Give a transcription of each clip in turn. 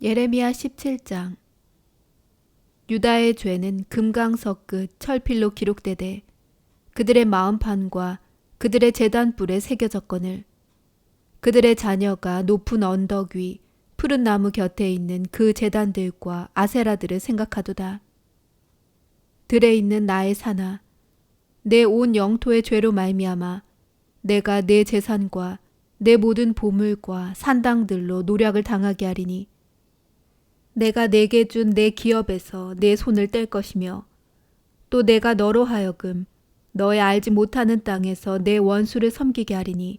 예레미야 17장 유다의 죄는 금강석 끝 철필로 기록되되 그들의 마음판과 그들의 재단불에 새겨졌거늘 그들의 자녀가 높은 언덕 위 푸른 나무 곁에 있는 그 재단들과 아세라들을 생각하도다. 들에 있는 나의 산아 내온 영토의 죄로 말미암아 내가 내 재산과 내 모든 보물과 산당들로 노력을 당하게 하리니 내가 내게 준 내 기업에서 내 손을 뗄 것이며 또 내가 너로 하여금 너의 알지 못하는 땅에서 내 원수를 섬기게 하리니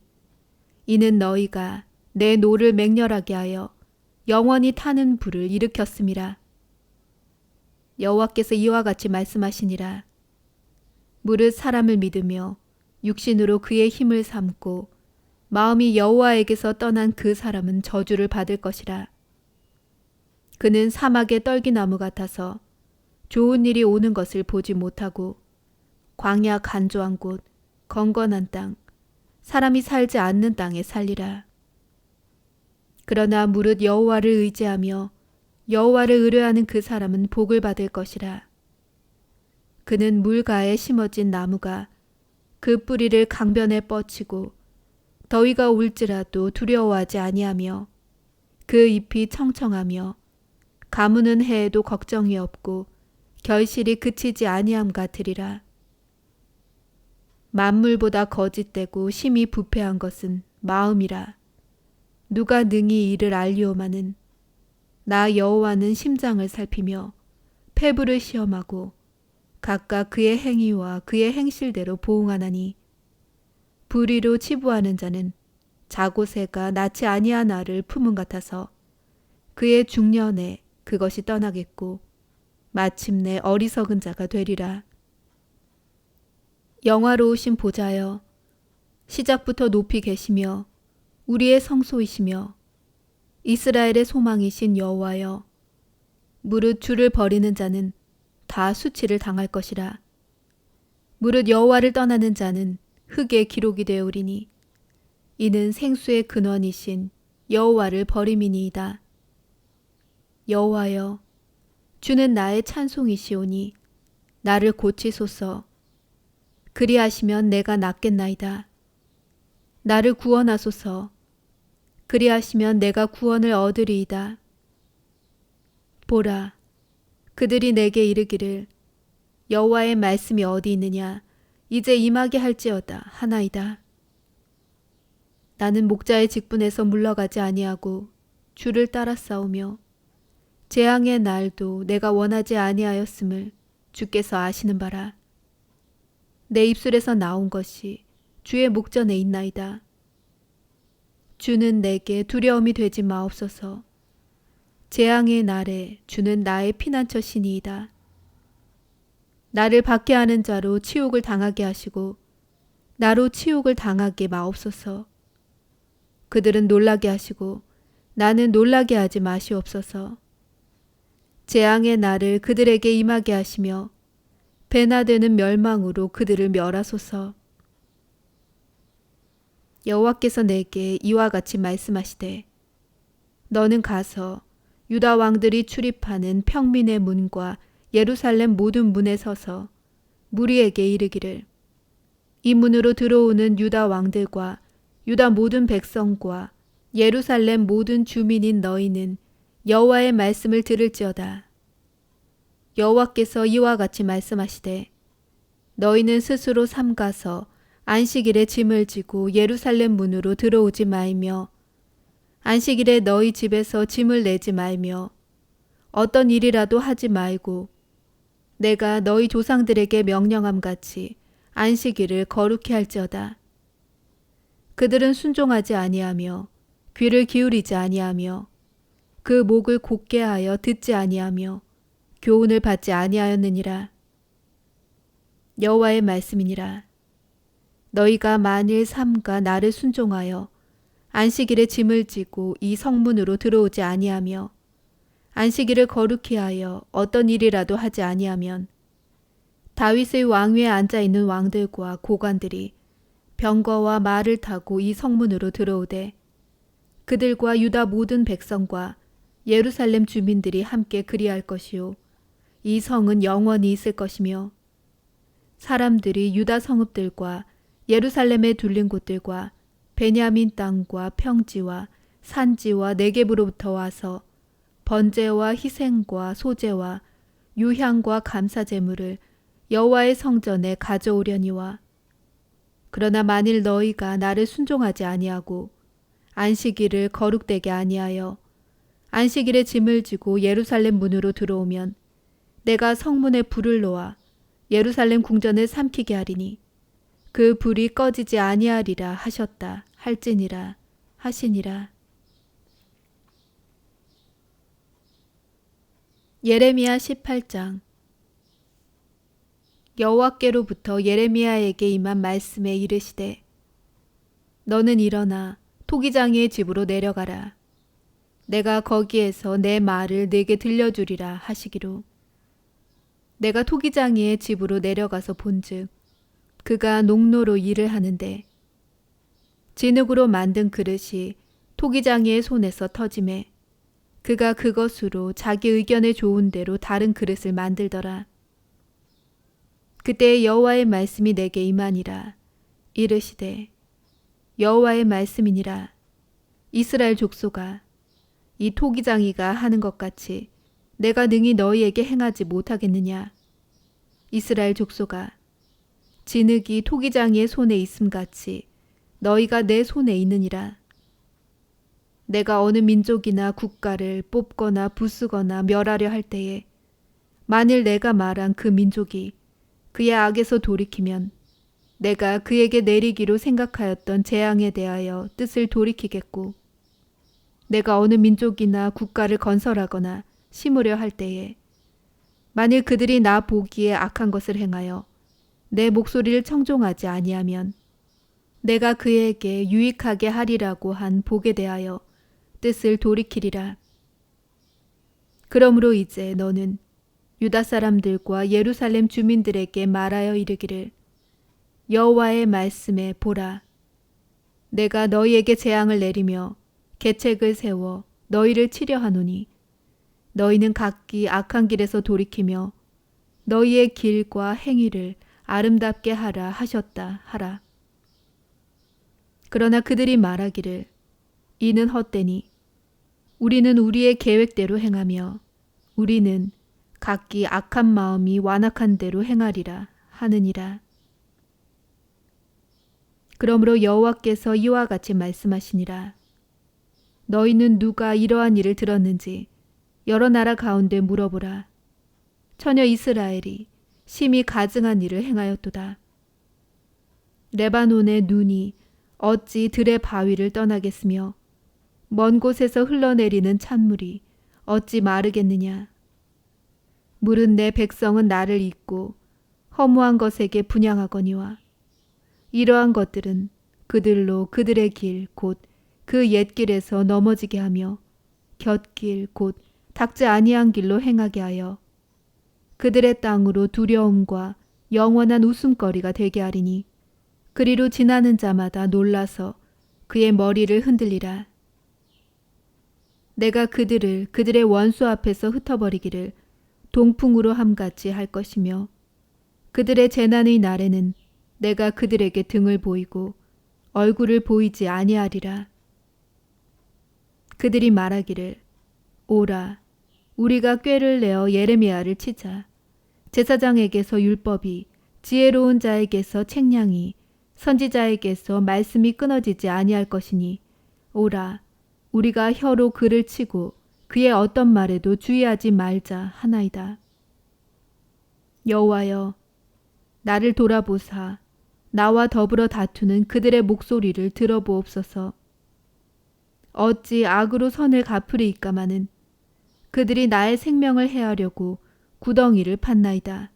이는 너희가 내 노를 맹렬하게 하여 영원히 타는 불을 일으켰음이라. 여호와께서 이와 같이 말씀하시니라. 무릇 사람을 믿으며 육신으로 그의 힘을 삼고 마음이 여호와에게서 떠난 그 사람은 저주를 받을 것이라 그는 사막의 떨기나무 같아서 좋은 일이 오는 것을 보지 못하고 광야 간조한 곳, 건건한 땅, 사람이 살지 않는 땅에 살리라. 그러나 무릇 여호와를 의지하며 여호와를 의뢰하는 그 사람은 복을 받을 것이라. 그는 물가에 심어진 나무가 그 뿌리를 강변에 뻗치고 더위가 올지라도 두려워하지 아니하며 그 잎이 청청하며 가무는 해에도 걱정이 없고 결실이 그치지 아니함 같으리라. 만물보다 거짓되고 심히 부패한 것은 마음이라. 누가 능히 이를 알리오마는 나 여호와는 심장을 살피며 폐부를 시험하고 각각 그의 행위와 그의 행실대로 보응하나니 불의로 치부하는 자는 자고새가 낳지 알을 품은 같아서 그의 중년에 그것이 떠나겠고 마침내 어리석은 자가 되리라. 영화로우신 보좌여 시작부터 높이 계시며 우리의 성소이시며 이스라엘의 소망이신 여호와여 무릇 주를 버리는 자는 다 수치를 당할 것이라 무릇 여호와를 떠나는 자는 흙에 기록이 되오리니 이는 생수의 근원이신 여호와를 버림이니이다 여호와여 주는 나의 찬송이시오니 나를 고치소서. 그리하시면 내가 낫겠나이다. 나를 구원하소서. 그리하시면 내가 구원을 얻으리이다. 보라 그들이 내게 이르기를 여호와의 말씀이 어디 있느냐? 이제 임하게 할지어다. 하나이다. 나는 목자의 직분에서 물러가지 아니하고 주를 따라 싸우며 재앙의 날도 내가 원하지 아니하였음을 주께서 아시는 바라. 내 입술에서 나온 것이 주의 목전에 있나이다. 주는 내게 두려움이 되지 마옵소서. 재앙의 날에 주는 나의 피난처 신이이다. 나를 받게 하는 자로 치욕을 당하게 하시고 나로 치욕을 당하게 마옵소서. 그들은 놀라게 하시고 나는 놀라게 하지 마시옵소서. 재앙의 날을 그들에게 임하게 하시며 배나 되는 멸망으로 그들을 멸하소서. 여호와께서 내게 이와 같이 말씀하시되 너는 가서 유다 왕들이 출입하는 평민의 문과 예루살렘 모든 문에 서서 무리에게 이르기를 이 문으로 들어오는 유다 왕들과 유다 모든 백성과 예루살렘 모든 주민인 너희는 여호와의 말씀을 들을지어다. 여호와께서 이와 같이 말씀하시되 너희는 스스로 삼가서 안식일에 짐을 지고 예루살렘 문으로 들어오지 말며 안식일에 너희 집에서 짐을 내지 말며 어떤 일이라도 하지 말고 내가 너희 조상들에게 명령함 같이 안식일을 거룩히 할지어다. 그들은 순종하지 아니하며 귀를 기울이지 아니하며 그 목을 곧게 하여 듣지 아니하며 교훈을 받지 아니하였느니라. 여호와의 말씀이니라. 너희가 만일 삼가 나를 순종하여 안식일에 짐을 지고 이 성문으로 들어오지 아니하며 안식일을 거룩히 하여 어떤 일이라도 하지 아니하면 다윗의 왕위에 앉아 있는 왕들과 고관들이 병거와 말을 타고 이 성문으로 들어오되 그들과 유다 모든 백성과 예루살렘 주민들이 함께 그리할 것이요. 이 성은 영원히 있을 것이며 사람들이 유다 성읍들과 예루살렘에 둘린 곳들과 베냐민 땅과 평지와 산지와 내geb으로부터 와서 번제와 희생과 소제와 유향과 감사 제물을 여호와의 성전에 가져오려니와 그러나 만일 너희가 나를 순종하지 아니하고 안식일을 거룩되게 아니하여 안식일에 짐을 지고 예루살렘 문으로 들어오면 내가 성문에 불을 놓아 예루살렘 궁전을 삼키게 하리니 그 불이 꺼지지 아니하리라 하셨다 할지니라 하시니라. 예레미야 18장. 여호와께로부터 예레미야에게 임한 말씀에 이르시되 너는 일어나 토기장이의 집으로 내려가라 내가 거기에서 내 말을 네게 들려주리라 하시기로 내가 토기장이의 집으로 내려가서 본즉 그가 농로로 일을 하는데 진흙으로 만든 그릇이 토기장이의 손에서 터짐에 그가 그것으로 자기 의견에 좋은 대로 다른 그릇을 만들더라. 그때 여호와의 말씀이 내게 임하니라. 이르시되 여호와의 말씀이니라. 이스라엘 족속아 이 토기장이가 하는 것 같이 내가 능히 너희에게 행하지 못하겠느냐. 이스라엘 족속아 진흙이 토기장이의 손에 있음 같이 너희가 내 손에 있느니라. 내가 어느 민족이나 국가를 뽑거나 부수거나 멸하려 할 때에 만일 내가 말한 그 민족이 그의 악에서 돌이키면 내가 그에게 내리기로 생각하였던 재앙에 대하여 뜻을 돌이키겠고 내가 어느 민족이나 국가를 건설하거나 심으려 할 때에 만일 그들이 나 보기에 악한 것을 행하여 내 목소리를 청종하지 아니하면 내가 그에게 유익하게 하리라고 한 복에 대하여 뜻을 돌이키리라. 그러므로 이제 너는 유다 사람들과 예루살렘 주민들에게 말하여 이르기를 여호와의 말씀에 보라. 내가 너희에게 재앙을 내리며 계책을 세워 너희를 치려 하노니 너희는 각기 악한 길에서 돌이키며 너희의 길과 행위를 아름답게 하라 하셨다 하라. 그러나 그들이 말하기를 이는 헛되니 우리는 우리의 계획대로 행하며 우리는 각기 악한 마음이 완악한 대로 행하리라 하느니라. 그러므로 여호와께서 이와 같이 말씀하시니라. 너희는 누가 이러한 일을 들었는지 여러 나라 가운데 물어보라. 처녀 이스라엘이 심히 가증한 일을 행하였도다. 레바논의 눈이 어찌 들의 바위를 떠나겠으며 먼 곳에서 흘러내리는 찬물이 어찌 마르겠느냐. 물은 내 백성은 나를 잊고 허무한 것에게 분양하거니와 이러한 것들은 그들로 그들의 길 곧 그 옛길에서 넘어지게 하며 곁길 곧 닥지 아니한 길로 행하게 하여 그들의 땅으로 두려움과 영원한 웃음거리가 되게 하리니 그리로 지나는 자마다 놀라서 그의 머리를 흔들리라. 내가 그들을 그들의 원수 앞에서 흩어버리기를 동풍으로 함같이 할 것이며 그들의 재난의 날에는 내가 그들에게 등을 보이고 얼굴을 보이지 아니하리라. 그들이 말하기를 오라 우리가 꾀를 내어 예레미야를 치자 제사장에게서 율법이 지혜로운 자에게서 책량이 선지자에게서 말씀이 끊어지지 아니할 것이니 오라 우리가 혀로 그를 치고 그의 어떤 말에도 주의하지 말자 하나이다. 여호와여 나를 돌아보사 나와 더불어 다투는 그들의 목소리를 들어보옵소서. 어찌 악으로 선을 갚으리이까마는 그들이 나의 생명을 해하려고 구덩이를 판나이다.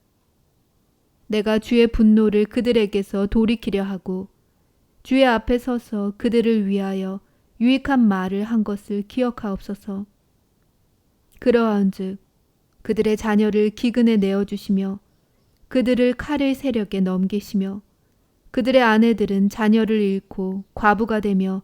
내가 주의 분노를 그들에게서 돌이키려 하고 주의 앞에 서서 그들을 위하여 유익한 말을 한 것을 기억하옵소서. 그러한즉 그들의 자녀를 기근에 내어 주시며 그들을 칼의 세력에 넘기시며 그들의 아내들은 자녀를 잃고 과부가 되며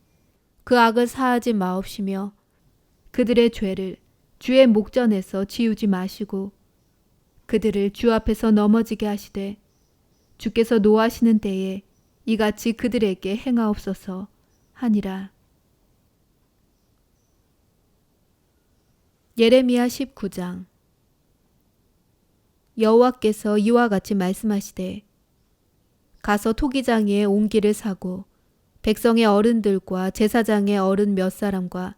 그 악을 사하지 마옵시며 그들의 죄를 주의 목전에서 지우지 마시고 그들을 주 앞에서 넘어지게 하시되 주께서 노하시는 때에 이같이 그들에게 행하옵소서 하니라. 예레미야 19장 여호와께서 이와 같이 말씀하시되 가서 토기장에 옹기를 사고 백성의 어른들과 제사장의 어른 몇 사람과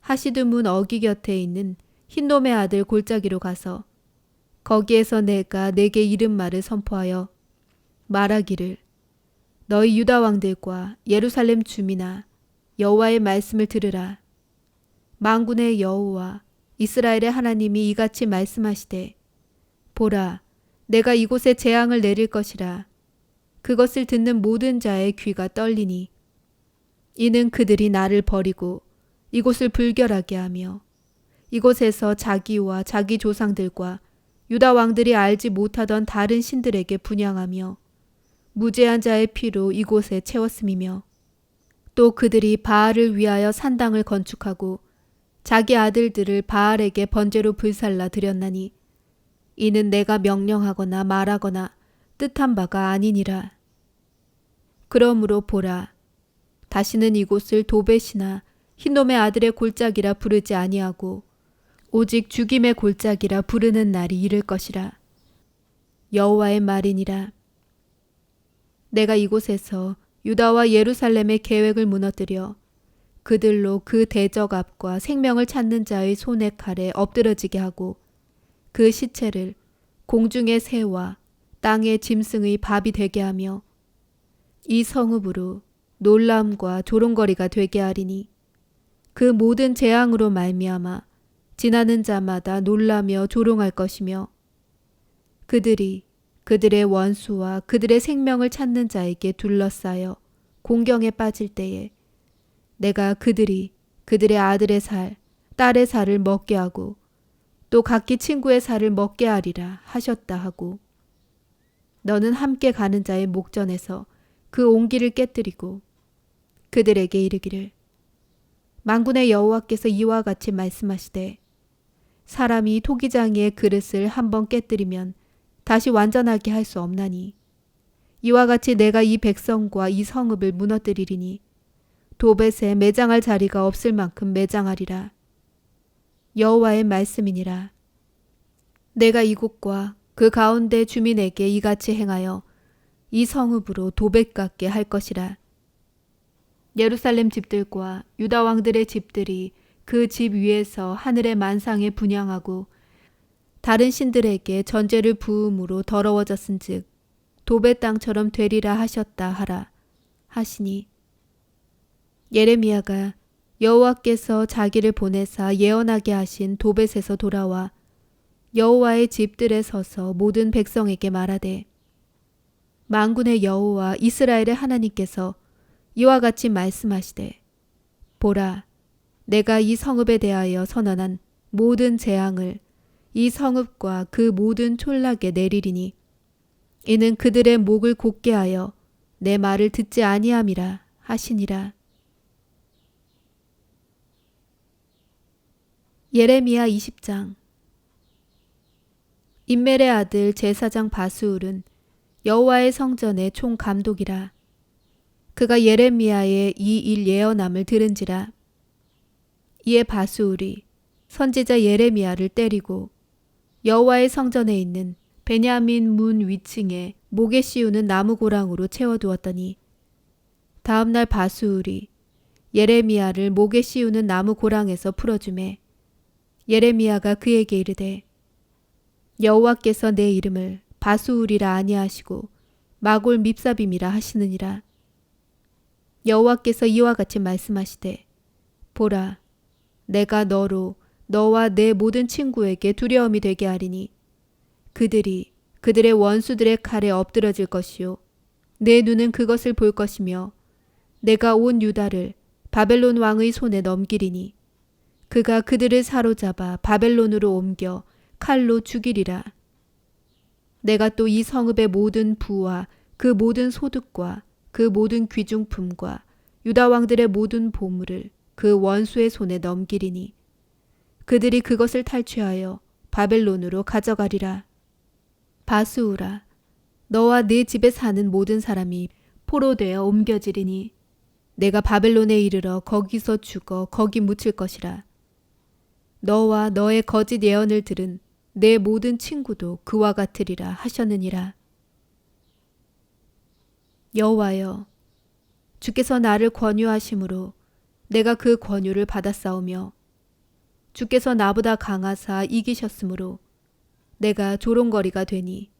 하시드문 어기 곁에 있는 흰놈의 아들 골짜기로 가서 거기에서 내가 내게 이른 말을 선포하여 말하기를 너희 유다 왕들과 예루살렘 주민아 여호와의 말씀을 들으라. 망군의 여호와 이스라엘의 하나님이 이같이 말씀하시되 보라 내가 이곳에 재앙을 내릴 것이라 그것을 듣는 모든 자의 귀가 떨리니 이는 그들이 나를 버리고 이곳을 불결하게 하며 이곳에서 자기와 자기 조상들과 유다 왕들이 알지 못하던 다른 신들에게 분양하며 무죄한 자의 피로 이곳에 채웠음이며 또 그들이 바알을 위하여 산당을 건축하고 자기 아들들을 바알에게 번제로 불살라 드렸나니 이는 내가 명령하거나 말하거나 뜻한 바가 아니니라. 그러므로 보라 다시는 이곳을 도벳이나 흰놈의 아들의 골짜기라 부르지 아니하고 오직 죽임의 골짜기라 부르는 날이 이를 것이라. 여호와의 말이니라. 내가 이곳에서 유다와 예루살렘의 계획을 무너뜨려 그들로 그 대적 앞과 생명을 찾는 자의 손의 칼에 엎드러지게 하고 그 시체를 공중의 새와 땅의 짐승의 밥이 되게 하며 이 성읍으로 놀람과 조롱거리가 되게 하리니 그 모든 재앙으로 말미암아 지나는 자마다 놀라며 조롱할 것이며 그들이 그들의 원수와 그들의 생명을 찾는 자에게 둘러싸여 공경에 빠질 때에 내가 그들이 그들의 아들의 살, 딸의 살을 먹게 하고 또 각기 친구의 살을 먹게 하리라 하셨다 하고 너는 함께 가는 자의 목전에서 그 온기를 깨뜨리고 그들에게 이르기를 망군의 여호와께서 이와 같이 말씀하시되 사람이 토기장이의 그릇을 한번 깨뜨리면 다시 완전하게 할 수 없나니 이와 같이 내가 이 백성과 이 성읍을 무너뜨리리니 도벳에 매장할 자리가 없을 만큼 매장하리라. 여호와의 말씀이니라. 내가 이곳과 그 가운데 주민에게 이같이 행하여 이 성읍으로 도벳 같게 할 것이라. 예루살렘 집들과 유다 왕들의 집들이 그 집 위에서 하늘의 만상에 분양하고 다른 신들에게 전제를 부음으로 더러워졌은즉 도배 땅처럼 되리라 하셨다 하라 하시니. 예레미야가 여호와께서 자기를 보내사 예언하게 하신 도벳에서 돌아와 여호와의 집들에 서서 모든 백성에게 말하되 만군의 여호와 이스라엘의 하나님께서 이와 같이 말씀하시되 보라 내가 이 성읍에 대하여 선언한 모든 재앙을 이 성읍과 그 모든 촌락에 내리리니 이는 그들의 목을 곧게 하여 내 말을 듣지 아니함이라 하시니라. 예레미야 20장 인멜의 아들 제사장 바수울은 여호와의 성전의 총감독이라. 그가 예레미야의 이 일 예언함을 들은지라. 이에 바수울이 선지자 예레미야를 때리고 여호와의 성전에 있는 베냐민 문 위층에 목에 씌우는 나무 고랑으로 채워두었더니 다음 날 바수울이 예레미야를 목에 씌우는 나무 고랑에서 풀어주매 예레미야가 그에게 이르되 여호와께서 내 이름을 바수울이라 아니하시고 마골 밉사빔이라 하시느니라 여호와께서 이와 같이 말씀하시되 보라 내가 너로 너와 내 모든 친구에게 두려움이 되게 하리니 그들이 그들의 원수들의 칼에 엎드러질 것이요 내 눈은 그것을 볼 것이며 내가 온 유다를 바벨론 왕의 손에 넘기리니 그가 그들을 사로잡아 바벨론으로 옮겨 칼로 죽이리라. 내가 또 이 성읍의 모든 부와 그 모든 소득과 그 모든 귀중품과 유다 왕들의 모든 보물을 그 원수의 손에 넘기리니 그들이 그것을 탈취하여 바벨론으로 가져가리라. 바수우라 너와 네 집에 사는 모든 사람이 포로되어 옮겨지리니 내가 바벨론에 이르러 거기서 죽어 거기 묻힐 것이라. 너와 너의 거짓 예언을 들은 내 모든 친구도 그와 같으리라 하셨느니라. 여호와여 주께서 나를 권유하심으로 내가 그 권유를 받았사오며 주께서 나보다 강하사 이기셨으므로 내가 조롱거리가 되니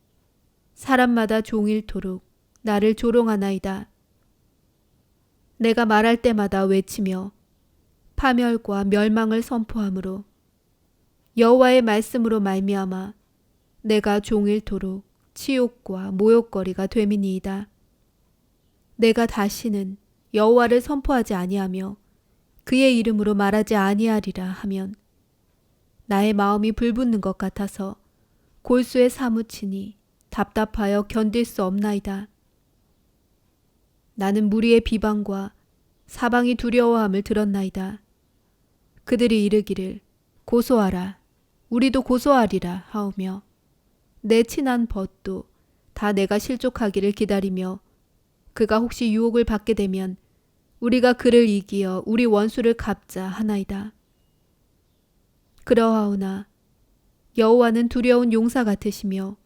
사람마다 종일토록 나를 조롱하나이다. 내가 말할 때마다 외치며 파멸과 멸망을 선포하므로 여호와의 말씀으로 말미암아 내가 종일토록 치욕과 모욕거리가 됨이니이다. 내가 다시는 여호와를 선포하지 아니하며 그의 이름으로 말하지 아니하리라 하면 나의 마음이 불붙는 것 같아서 골수에 사무치니 답답하여 견딜 수 없나이다. 나는 무리의 비방과 사방이 두려워함을 들었나이다. 그들이 이르기를 고소하라 우리도 고소하리라 하오며 내 친한 벗도 다 내가 실족하기를 기다리며 그가 혹시 유혹을 받게 되면 우리가 그를 이기어 우리 원수를 갚자 하나이다. 그러하오나 여호와는 두려운 용사 같으시며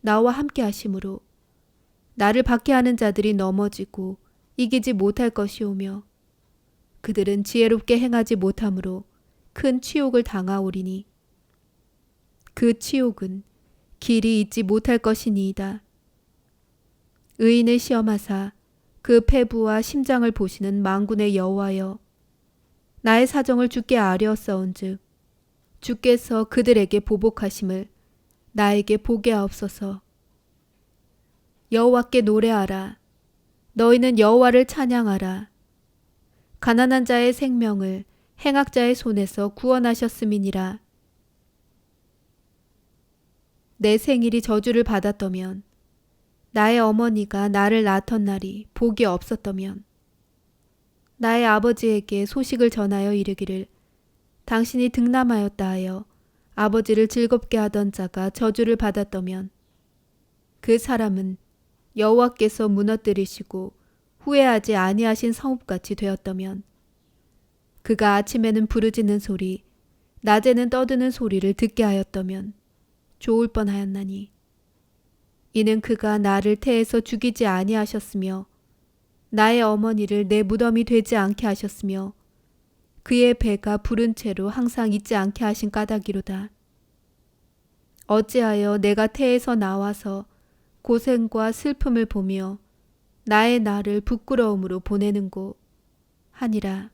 나와 함께 하심으로 나를 박해하는 자들이 넘어지고 이기지 못할 것이오며 그들은 지혜롭게 행하지 못하므로 큰 치욕을 당하오리니 그 치욕은 길이 잊지 못할 것이니이다. 의인을 시험하사 그 폐부와 심장을 보시는 망군의 여호와여 나의 사정을 주께 아뢰었사온즉 주께서 그들에게 보복하심을 나에게 보게 하옵소서. 여호와께 노래하라. 너희는 여호와를 찬양하라. 가난한 자의 생명을 행악자의 손에서 구원하셨음이니라. 내 생일이 저주를 받았더면 나의 어머니가 나를 낳던 날이 복이 없었더면 나의 아버지에게 소식을 전하여 이르기를 당신이 등남하였다 하여 아버지를 즐겁게 하던 자가 저주를 받았더면 그 사람은 여호와께서 무너뜨리시고 후회하지 아니하신 성읍같이 되었더면 그가 아침에는 부르짖는 소리 낮에는 떠드는 소리를 듣게 하였더면 좋을 뻔하였나니 이는 그가 나를 태에서 죽이지 아니하셨으며 나의 어머니를 내 무덤이 되지 않게 하셨으며 그의 배가 부른 채로 항상 있지 않게 하신 까닭이로다. 어찌하여 내가 태에서 나와서 고생과 슬픔을 보며 나의 나를 부끄러움으로 보내는고 하니라.